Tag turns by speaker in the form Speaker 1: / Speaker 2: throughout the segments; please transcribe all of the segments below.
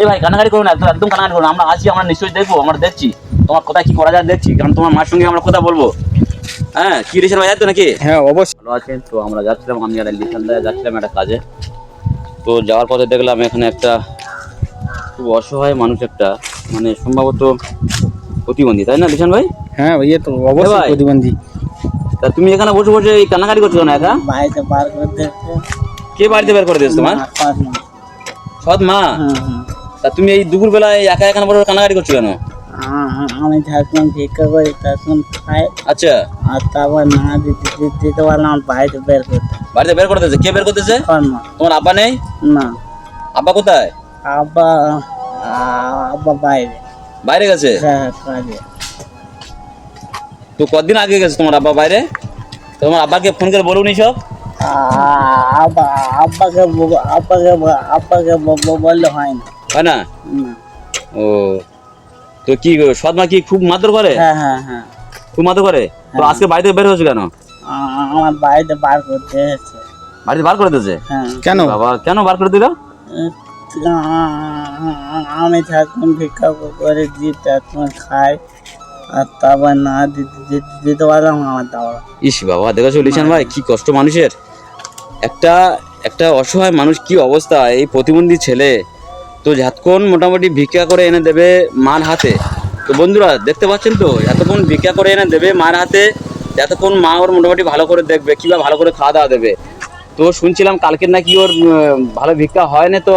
Speaker 1: এই ভাই কানাকারি করো না একদম একদম কানাকারি করো না। আমরা আছি আমরা নিশ্চয়ই দেখব আমরা দেখছি। তোমার কোথায় কি করা যায় দেখছি কারণ তোমার মার সঙ্গে আমরা কথা বলব। হ্যাঁ কি রেশন ভাই তো নাকি?
Speaker 2: হ্যাঁ অবশ্যই।
Speaker 1: ভালো আছেন? তো আমরা যাচ্ছিলাম আমি আর লিখান দায় যাচ্ছিলাম একটা কাজে। তো যাওয়ার পথে দেখলাম এখানে একটা খুব অসহায় মানুষ একটা মানে সম্ভবত প্রতিবন্ধী তাই না লিখান ভাই?
Speaker 2: হ্যাঁ ইয়ে তো অবশ্যই প্রতিবন্ধী।
Speaker 1: তা তুমি এখানে বসে বসে এই কান্নাকারি করছ না একা?
Speaker 3: বাড়িতে বার করতে
Speaker 1: কে বাড়িতে বের করে দিয়েছে তোমার? সৎ মা। তা তুমি এই দুপুর বেলায় একা এখানে বসে কান্নাকারি করছ কেন?
Speaker 3: আমি যখন ভিক্ষা করি তখন খাই
Speaker 1: আচ্ছা।
Speaker 3: আর তারপর না দিতে দিতে- পারলাম আমার বাড়িতে বের করতে।
Speaker 1: বাড়িতে বের করে দিয়েছে? কে বের করতেছে তোমার আব্বা নেই?
Speaker 3: না।
Speaker 1: আব্বা কোথায়?
Speaker 3: আব্বা আব্বা বাইরে।
Speaker 1: বাইরে গেছে?
Speaker 3: হ্যাঁ কাজে
Speaker 1: তো কদিন আগে গেছে তোমার আব্বা বাইরে? তোমার আব্বাকে ফোন করে বলুনি সব?
Speaker 3: আব্বা আব্বাকে আব্বাকে আব্বাকে বললে হয় না।
Speaker 1: হয় না। ও তো কি সৎ মা কি খুব মারধর করে?
Speaker 3: হ্যাঁ হ্যাঁ হ্যাঁ।
Speaker 1: খুব মারধর করে? তো আজকে বাড়িতে বের হয়েছে কেন?
Speaker 3: আমার বাড়িতে বার করতে
Speaker 1: বাড়িতে বার করে দিয়েছে?
Speaker 3: হ্যাঁ।
Speaker 2: কেন?
Speaker 1: বাবা কেন বার করে দিল?
Speaker 3: আমি যখন ভিক্ষা করে দিই তখন খাই আর তারপর না দিতে দিতে পারলাম আমার দাওয়া
Speaker 1: ইস বাবা দেখেছ লিশান ভাই কি কষ্ট মানুষের? একটা একটা অসহায় মানুষ কি অবস্থা এই প্রতিবন্ধী ছেলে? তো যতক্ষণ মোটামুটি ভিক্ষা করে এনে দেবে মার হাতে, তো বন্ধুরা দেখতে পাচ্ছেন তো এতক্ষণ ভিক্ষা করে এনে দেবে মার হাতে এতক্ষণ মা ওর মোটামুটি ভালো করে দেখবে, কিংবা ভালো করে খাওয়া দাওয়া দেবে। তো শুনছিলাম কালকের নাকি ওর ভালো ভিক্ষা হয় না তো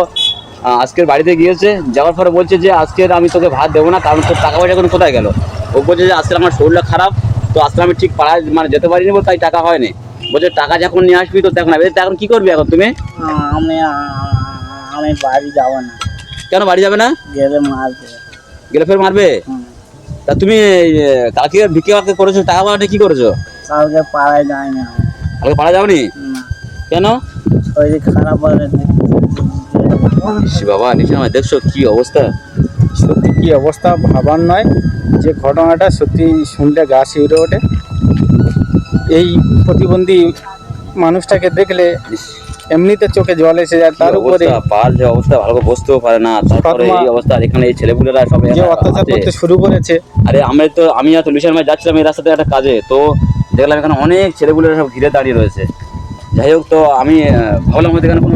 Speaker 1: আজকের বাড়িতে গিয়েছে, যাওয়ার পরে বলছে যে আজকের আমি তোকে ভাত দেবো না, কারণ তোর টাকা পয়সা এখন কোথায় গেল? ও বলছে যে আজকে আমার শরীরটা খারাপ, তো আজকে আমি ঠিক পাড়ায় মানে যেতে পারিনি তাই টাকা হয়নি। বলছে, টাকা যখন নিয়ে আসবি তো দেখো না এবার এখন কি করবি এখন তুমি?
Speaker 3: আমি আমি বাড়ি যাব না।
Speaker 1: কেন বাড়ি যাবে না?
Speaker 3: গেলে মারবে।
Speaker 1: গেলে ফের মারবে? তা তুমি কালকে ভিক্ষে বাক্যে করেছ টাকা পাওয়াটা কি করেছ?
Speaker 3: কালকে পাড়ায় যায়নি আমি
Speaker 1: কালকে পাড়া যাওনি?
Speaker 3: না।
Speaker 1: কেন?
Speaker 3: শরীর খারাপ হলে
Speaker 1: ইস বাবা নিশান দেখছ কি অবস্থা?
Speaker 2: সত্যি কি অবস্থা ভাবার নয় যে ঘটনাটা সত্যি শুনলে গা শিউরে ওঠে। এই প্রতিবন্ধী মানুষটাকে দেখলে এমনিতে চোখে জল এসে যায় তার উপরে
Speaker 1: পার যে অবস্থা ভালো করে বসতেও পারে না। তারপরে এই অবস্থা এখানে এই ছেলেপুলেরা সব
Speaker 2: যে অত্যাচার করতে শুরু করেছে।
Speaker 1: আরে আমি তো আমি আর তো লিশান ভাই যাচ্ছিলাম এই রাস্তাতে একটা কাজে তো দেখলাম এখানে অনেক ছেলেগুলো সব ঘিরে দাঁড়িয়ে রয়েছে। যাই হোক তো আমি ভাবলাম হয়তো এখানে কোনো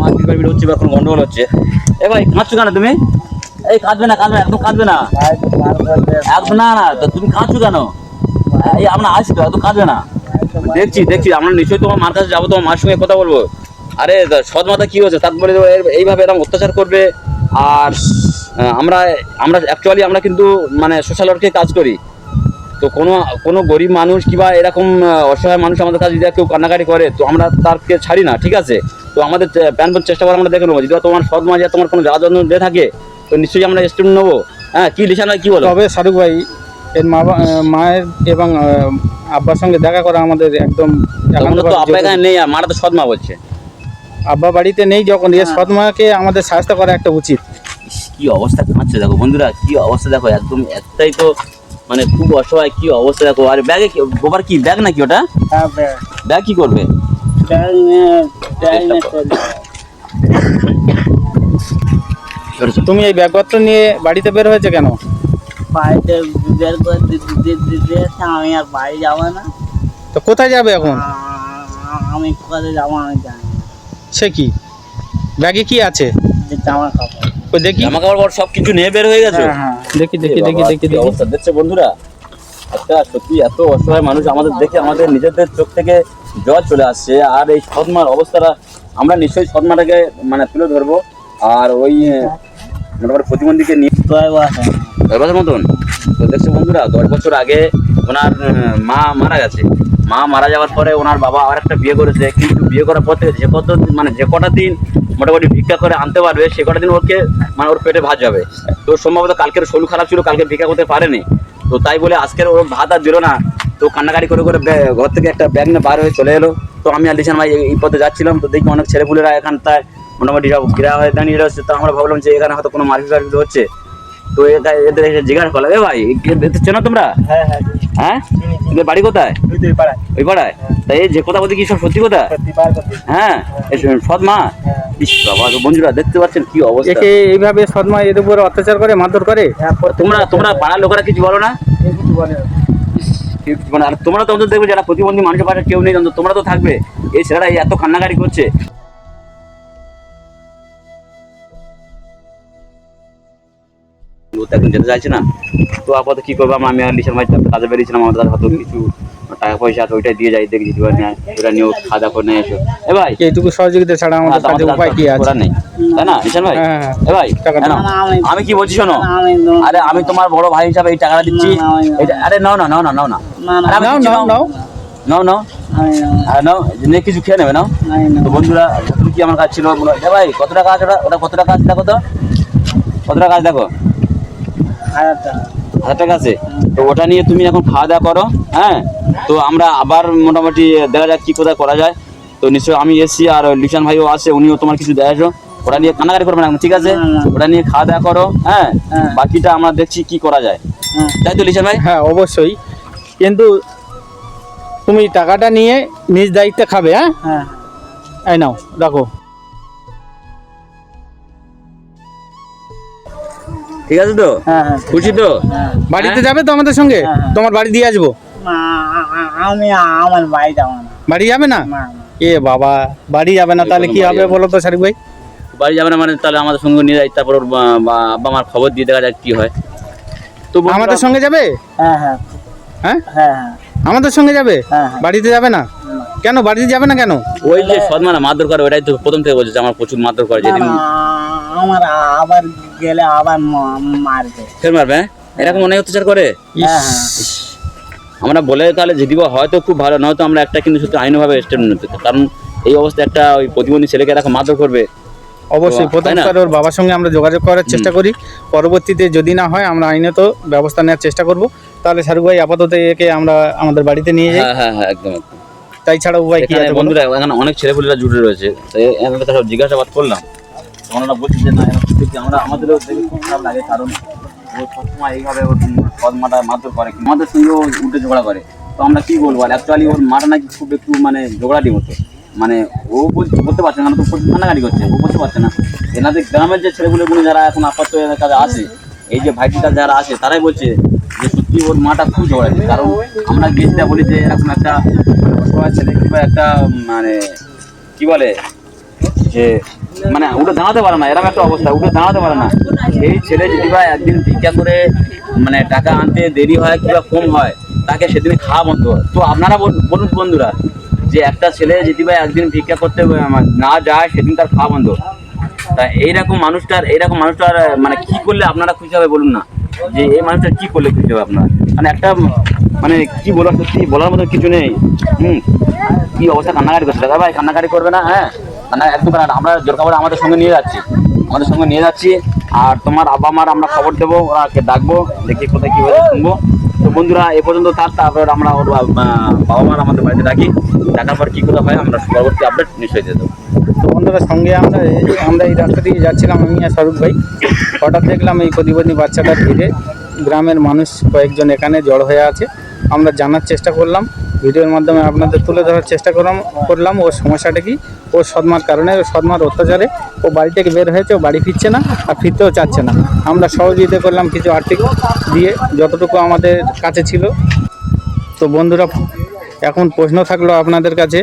Speaker 1: মারপিট হচ্ছে বা কোনো গন্ডগোল হচ্ছে। এ ভাই কাঁদছো কেন তুমি? এই কাঁদবে না কাঁদবে না, একদম কাঁদবে না। একদম না। না তো তুমি কাঁদছো কেন? এই আমরা আসি তো একদম কাঁদবে না। দেখছি দেখছি, আমরা নিশ্চয়ই তোমার মার কাছে যাব, তোমার মার সঙ্গে কথা বলব। আরে সৎ মাতা কি হয়েছে? তারপরে এইভাবে এরকম অত্যাচার করবে। আর আমরা আমরা অ্যাকচুয়ালি আমরা কিন্তু মানে সোশ্যাল ওয়ার্কে কাজ করি। তো কোনো কোনো গরিব মানুষ কিংবা এরকম অসহায় মানুষ আমাদের কাছে যদি কেউ কান্নাকাটি করে, তো আমরা তারকে ছাড়ি না, ঠিক আছে? তো আমাদের প্যান চেষ্টা করে আমরা দেখে নেব। যদি তোমার সৎ মা যে তোমার কোনো জ্বালা যন্ত্রণা দিয়ে থাকে, তো নিশ্চয়ই আমরা স্টুডেন্ট নেব। হ্যাঁ কী ভাই কি বলো?
Speaker 2: তবে শাহরুখ ভাই এর মা মায়ের এবং আব্বার সঙ্গে দেখা করা আমাদের একদম
Speaker 1: তো আব্বা এখানে নেই আর মারা তো সৎ মা বলছে।
Speaker 2: আব্বা বাড়িতে নেই যখন এর সৎ মাকে আমাদের সাহায্য করা একটা উচিত।
Speaker 1: কি অবস্থা কাঁদছে দেখো বন্ধুরা কি অবস্থা দেখো একদম একটাই তো মানে খুব অসহায় কি অবস্থা দেখো। আর ব্যাগে গোবার কি ব্যাগ নাকি ওটা?
Speaker 3: হ্যাঁ ব্যাগ।
Speaker 1: কি করবে।
Speaker 2: তুমি এই ব্যাগপত্র নিয়ে বাড়িতে বের হয়েছে কেন?
Speaker 3: বাড়িতে বের করে দিতে দিতে আমি আর বাড়ি যাব না।
Speaker 2: তো কোথায় যাবে এখন?
Speaker 3: আমি কোথায় যাব আমি জানি না।
Speaker 2: সে কি? ব্যাগে কি আছে?
Speaker 3: জামা কাপড়।
Speaker 2: ওই দেখি।
Speaker 1: জামা কাপড় সব কিছু নিয়ে বের হয়ে গেছে?
Speaker 3: হ্যাঁ হ্যাঁ।
Speaker 2: দেখি দেখি দেখি দেখি দেখি।
Speaker 1: অবস্থা? দেখছে বন্ধুরা? একটা সত্যি এত অসহায় মানুষ আমাদের দেখে আমাদের নিজেদের চোখ থেকে জল চলে আসছে। আর এই সৎমার অবস্থাটা আমরা নিশ্চয়ই সৎমাটাকে মানে তুলে ধরবো। আর ওই আহ, মোটামুটি প্রতিবন্ধীকে নিয়ে
Speaker 3: দশ
Speaker 1: মতন। তো দেখছ বন্ধুরা, দশ বছর আগে ওনার মা মারা গেছে। মা মারা যাওয়ার পরে ওনার বাবা আর একটা বিয়ে করেছে, কিন্তু বিয়ে করার পর থেকে যে কত মানে যে কটা দিন মোটামুটি ভিক্ষা করে আনতে পারবে, সে কটা দিন ওকে মানে ওর পেটে ভাত যাবে। তো সম্ভবত কালকের শরীর খারাপ ছিল, কালকে ভিক্ষা করতে পারেনি। তো তাই বলে আজকের ওর ভাত আর দিল না। তো কান্নাকাটি করে করে ঘর থেকে একটা ব্যাগ নিয়ে বার হয়ে চলে এলো। তো আমি আর ভাই এই- পথে যাচ্ছিলাম। তো দেখি অনেক ছেলেপুলেরা এখানটায় মোটামুটি সব ঘেরা হয়ে দাঁড়িয়ে রয়েছে। তো আমরা ভাবলাম যে এখানে হয়তো কোনো মারপিট হচ্ছে। তো এদের এসে জিজ্ঞাসা করলাম এ ভাই এ- এদের চেনো তোমরা?
Speaker 3: হ্যাঁ হ্যাঁ
Speaker 1: হ্যাঁ? বাড়ি কোথায়? ওই পাড়ায়। তাই যে কথা বলতে কি সব সত্যি কথা? হ্যাঁ? সৎ মা? বন্ধুরা দেখতে পাচ্ছেন কি অবস্থা।
Speaker 2: একে এইভাবে সদমা এর উপর অত্যাচার করে মারধর করে?
Speaker 3: হ্যাঁ
Speaker 1: তোমরা তোমরা পাড়ার লোকেরা কিছু বলো না?
Speaker 3: কিছু বলে
Speaker 1: মানে আর তোমরা তো অন্তত দেখবে যারা প্রতিবন্ধী মানুষের পাশে কেউ নেই তোমরা তো থাকবে। এই ছেলেরা এত কান্নাকাটি করছে। তো এখন যেতে চাইছে না। তো আপাতত কি করব? আমি আর লিসার মাঝে কাজে বেরিয়েছিলাম আমাদের কাছে হয়তো কিছু টাকা পয়সা আছে ওইটাই দিয়ে যাই দেখি নেয় ওটা নিয়েও খাওয়া দাওয়া করে নিয়ে এসো এ ভাই!
Speaker 2: এইটুকু সহযোগিতা ছাড়া আমাদের কাছে
Speaker 1: আমাদের
Speaker 2: উপায় কি আছে?
Speaker 1: নেই। তাই না লিসান ভাই?
Speaker 2: হ্যাঁ, হ্যাঁ।
Speaker 1: এ ভাই
Speaker 3: আমি-
Speaker 1: কি বলছি শোনো? আরে আমি তোমার বড় ভাই হিসাবে এই টাকাটা দিচ্ছি। আরে নাও না নাও না নাও না।
Speaker 2: নাও। নাও নাও।
Speaker 1: নাও নাও আর নাও নিয়ে কিছু খেয়ে নেবে নাও। তো বন্ধুরা তুমি কি আমার কাছে ছিল। বলো, ভাই কত টাকা আছে ওটা? ওটা কত টাকা আছে দেখো তো? কত টাকা আছে দেখো?
Speaker 3: হাজার টাকা।
Speaker 1: আছে তো ওটা নিয়ে তুমি এখন খাওয়া দাওয়া করো হ্যাঁ? তো আমরা আবার মোটামুটি দেখা যাক কি কোথায় করা যায়। তো নিশ্চয়ই আমি এসছি আর লিশান ভাইও আছে উনিও তোমার কিছু দেয় ওটা নিয়ে কান্নাকাটি করবে না এখন, ঠিক আছে। ওটা নিয়ে খাওয়া দাওয়া করো হ্যাঁ?
Speaker 3: হ্যাঁ।
Speaker 1: বাকিটা আমরা দেখছি কি করা যায়।
Speaker 3: হ্যাঁ।
Speaker 1: তাই তো লিশান ভাই?
Speaker 2: হ্যাঁ অবশ্যই। কিন্তু তুমি টাকাটা নিয়ে নিজ দায়িত্বে খাবে হ্যাঁ?
Speaker 3: হ্যাঁ।
Speaker 2: এই নাও রাখো।
Speaker 1: ঠিক আছে তো?
Speaker 3: হ্যাঁ হ্যাঁ
Speaker 1: খুশি তো?
Speaker 3: হ্যাঁ।
Speaker 2: বাড়িতে যাবে তো আমাদের সঙ্গে। তোমার বাড়ি দিয়ে আসব।
Speaker 3: আমি আমার বাড়ি যাব না।
Speaker 2: বাড়ি যাবে না। এ বাবা বাড়ি যাবে না তাহলে কি হবে বলো তো শারিক ভাই?
Speaker 1: বাড়ি যাবে না মানে তাহলে আমাদের সঙ্গে নিয়ে যাই তারপর ওর বা- বা- আব্বা আমার খবর দিয়ে দেখা যাক কি হয়। তো
Speaker 2: আমাদের সঙ্গে যাবে?
Speaker 3: হ্যাঁ হ্যাঁ।
Speaker 2: হ্যাঁ?
Speaker 3: হ্যাঁ হ্যাঁ।
Speaker 2: আমাদের সঙ্গে যাবে। বাড়িতে যাবে না? কেন বাড়িতে যাবে না কেন?
Speaker 1: ওই যে সদমানা মারধর করে ওটাই তো প্রথম থেকে বলছে আমার প্রচুর মারধর করে যেদিন
Speaker 3: আমার আবার গেলে আবার মারবে।
Speaker 1: ফের মারবে হ্যাঁ? এরকম অনেক অত্যাচার করে?
Speaker 3: হ্যাঁ হ্যাঁ।
Speaker 1: আমরা বলে তাহলে যদি হয়তো খুব ভালো নয়তো আমরা একটা কিন্তু সত্যি আইনভাবে স্টেপ নিতে কারণ এই অবস্থা একটা ওই প্রতিবন্ধী ছেলেকে এরকম মারধর করবে।
Speaker 2: অবশ্যই
Speaker 1: তো,
Speaker 2: প্রথম
Speaker 1: তাই
Speaker 2: ওর বাবার সঙ্গে আমরা যোগাযোগ করার চেষ্টা করি। পরবর্তীতে যদি না হয় আমরা আইনত ব্যবস্থা নেওয়ার চেষ্টা করব। তাহলে শাহরুখ ভাই আপাতত একে আমরা আমাদের বাড়িতে নিয়ে যাই।
Speaker 1: হ্যাঁ হ্যাঁ একদম
Speaker 2: তাই ছাড়া উপায় কি
Speaker 1: এখানে বন্ধুরা এখানে অনেক ছেলেপুলেরা জুড়ে রয়েছে। তো এ- এনাদের সব জিজ্ঞাসাবাদ করলাম। তো ওনারা বলছে যে, না সত্যি আমরা আমাদেরও দেখে খুব খারাপ লাগে, কারণ ও সবসময় এইভাবে ওর পদমাটা মারধর করে আমাদের সঙ্গেও উল্টে ঝগড়া করে। তো আমরা কি বলব? আর অ্যাকচুয়ালি ওর মাটা নাকি খুব একটু মানে ঝগড়াটি হতো। মানে ও বল- বলতে পারছে না তো প্রচুর কান্নাকাটি করছে, ও বলতে পারছে না। এনাদের গ্রামের যে ছেলেগুলো যারা এখন এদের কাছে আছে, এই যে ভাইটিটা যারা আছে, তারাই বলছে যে, সত্যি ওর মাটা খুব ঝগড়াটি কারণ আমরা গেছিটা বলি যে, এরকম একটা অসহায় ছেলে কিংবা একটা মানে কি বলে, যে মানে উঠে দাঁড়াতে পারে না, এরকম একটা অবস্থা, উঠে দাঁড়াতে পারে না। সেই ছেলে যদি বা একদিন ভিক্ষা করে মানে টাকা আনতে দেরি হয় কিংবা কম হয়, তাকে সেদিন খাওয়া বন্ধ তো আপনারা বলুন বন্ধুরা, যে একটা ছেলে যদি বা একদিন ভিক্ষা করতে না যায়, সেদিন তার খাওয়া বন্ধ। তা এইরকম মানুষটার এইরকম মানুষটার মানে কি করলে আপনারা খুশি হবে বলুন না? যে এই মানুষটা কি করলে খুশি হবে আপনার? মানে একটা মানে কি বলার সত্যি বলার মতো কিছু নেই। হুম, কি অবস্থা, কান্নাকাটি করছে? দাদা ভাই, কান্নাকাটি করবে না? হ্যাঁ। কান্না একদম কান্না আমরা জোর খবর আমাদের সঙ্গে নিয়ে যাচ্ছি। আমাদের সঙ্গে নিয়ে যাচ্ছি। আর তোমার আব্বা মার আমরা খবর দেবো, ওরাকে ডাকবো, দেখি কোথায় কি হয়েছে শুনব। তো বন্ধুরা, এ পর্যন্ত থাক, তারপর আমরা ওর বাবা মার আমাদের বাড়িতে ডাকি। ডাকার পর কি করে হয়, আমরা পরবর্তী আপডেট নিশ্চয়ই দিয়ে দেবো।
Speaker 2: তো বন্ধুরা, সঙ্গে আমরা আমরা এই রাস্তা দিয়ে যাচ্ছিলাম আমি আর শাহরুখ ভাই। হঠাৎ দেখলাম এই প্রতিবন্ধী বাচ্চাটা ভিড়ে। গ্রামের মানুষ কয়েকজন এখানে জড় হয়ে আছে। আমরা জানার চেষ্টা করলাম। ভিডিওর মাধ্যমে আপনাদের তুলে ধরার চেষ্টা করলাম করলাম। ওর সমস্যাটা কি? ওর সদমার কারণে ওর সদমার অত্যাচারে ও বাড়ি থেকে বের হয়েছে, ও বাড়ি ফিরছে না আর ফিরতেও চাচ্ছে না। আমরা সহযোগিতা করলাম কিছু আর্থিক দিয়ে, যতটুকু আমাদের কাছে ছিল। তো বন্ধুরা, এখন প্রশ্ন থাকল আপনাদের কাছে,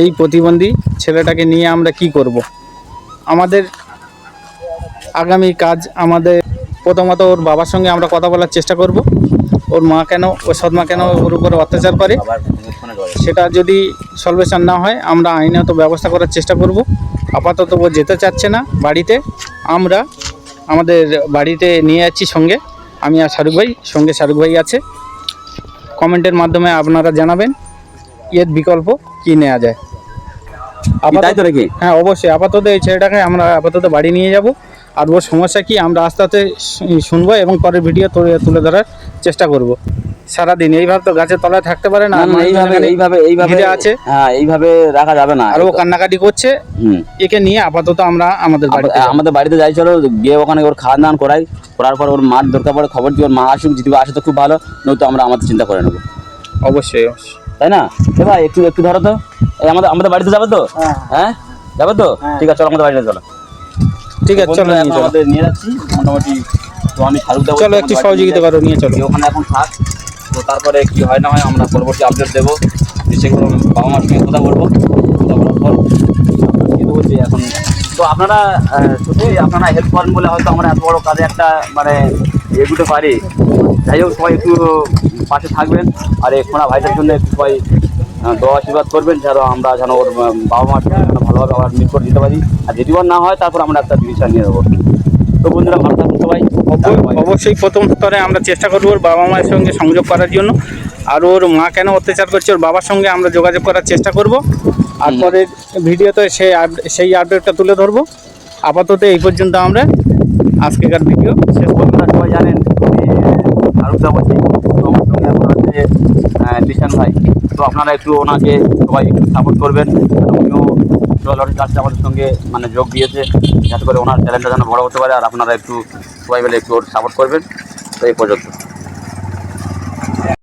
Speaker 2: এই প্রতিবন্ধী ছেলেটাকে নিয়ে আমরা কি করব। আমাদের আগামী কাজ, আমাদের প্রথমত ওর বাবার সঙ্গে আমরা কথা বলার চেষ্টা করব। ওর মা কেন ওর সৎমা কেন ওর উপরে অত্যাচার করে। সেটা যদি সলভেশন না হয় আমরা আইনত ব্যবস্থা করার চেষ্টা করব। আপাতত ও যেতে চাচ্ছে না বাড়িতে। আমরা আমাদের বাড়িতে নিয়ে যাচ্ছি সঙ্গে। আমি আর শাহরুখ ভাই সঙ্গে শাহরুখ ভাই আছে। কমেন্টের মাধ্যমে আপনারা জানাবেন এর বিকল্প কি নেওয়া যায়। আপাতত হ্যাঁ অবশ্যই। আপাতত এই ছেলেটাকে আমরা আপাতত বাড়ি নিয়ে যাব। আর ওর সমস্যা কি আমরা আস্তে আস্তে শুনব এবং পরের ভিডিও তুলে তুলে ধরার চেষ্টা করব। সারাদিন এইভাবে তো গাছের তলায় থাকতে পারে না
Speaker 1: এইভাবে এইভাবে এইভাবে
Speaker 2: আছে।
Speaker 1: হ্যাঁ এইভাবে রাখা যাবে না।
Speaker 2: আর ও কান্নাকাটি করছে
Speaker 1: হুম।
Speaker 2: একে নিয়ে আপাতত আমরা আমাদের বাড়িতে
Speaker 1: আমাদের বাড়িতে যাই চলো গিয়ে ওখানে ওর খাওয়া দাওয়ান করাই। করার পর ওর মার দরকার পড়ে খবর দিই ওর মা আসুক যদি আসে তো খুব ভালো নয়তো আমরা আমাদের চিন্তা করে নেব।
Speaker 2: অবশ্যই অবশ্যই।
Speaker 1: তাই না? এ ভাই একটু একটু ধরো তো। আমাদের আমাদের বাড়িতে যাবে তো?
Speaker 3: হ্যাঁ।
Speaker 1: হ্যাঁ? যাবে তো?
Speaker 3: হ্যাঁ।
Speaker 1: ঠিক আছে চলো আমাদের বাড়িতে চলো।
Speaker 2: ঠিক আছে চলো নিয়ে চলো।
Speaker 1: আমাদের নিয়ে যাচ্ছি। মোটামুটি তো আমি শাহরুখ দেবো
Speaker 2: চলো একটু সহযোগিতা করো নিয়ে চলো।
Speaker 1: ওখানে এখন থাক তো তারপরে কি হয় না হয় আমরা পরবর্তী আপডেট দেবো। যে সেগুলো বাবা মার সঙ্গে কথা বলব। কথা বলার পর বলছি এখন তো আপনারা সত্যি আপনারা হেল্প করেন বলে হয়তো আমরা এত বড় কাজে একটা মানে এগুতে পারি। যাই হোক সবাই একটু পাশে থাকবেন। আর এই খোনা ভাইটার জন্য একটু সবাই দোয়া আশীর্বাদ করবেন যেন আমরা যেন ওর বাবা মাকে যেন ভালোভাবে আবার মিট করে দিতে পারি। আর যদি ওর না হয় তারপর আমরা একটা ডিসিশন নিয়ে নেব। তো বন্ধুরা ভালো থাকুন সবাই।
Speaker 2: অবশ্যই প্রথম স্তরে আমরা চেষ্টা করব ওর বাবা মায়ের সঙ্গে সংযোগ করার জন্য। আর ওর মা কেন অত্যাচার করছে ওর বাবার সঙ্গে আমরা যোগাযোগ করার চেষ্টা করব। আর। পরের ভিডিওতে সেই সেই আপডেটটা তুলে ধরবো। আপাতত এই পর্যন্ত আমরা আজকেকার ভিডিও শেষ করব।
Speaker 1: সবাই জানেন আরুদা বলছি আমার সঙ্গে লিশান ভাই। তো আপনারা একটু ওনাকে সবাই সাপোর্ট করবেন। উনিও জলের কাজটা আমাদের সঙ্গে মানে যোগ দিয়েছে। যাতে করে ওনার চ্যালেঞ্জটা যেন বড় হতে পারে। আর আপনারা একটু সবাই মিলে একটু সাপোর্ট করবেন। তো এই পর্যন্ত।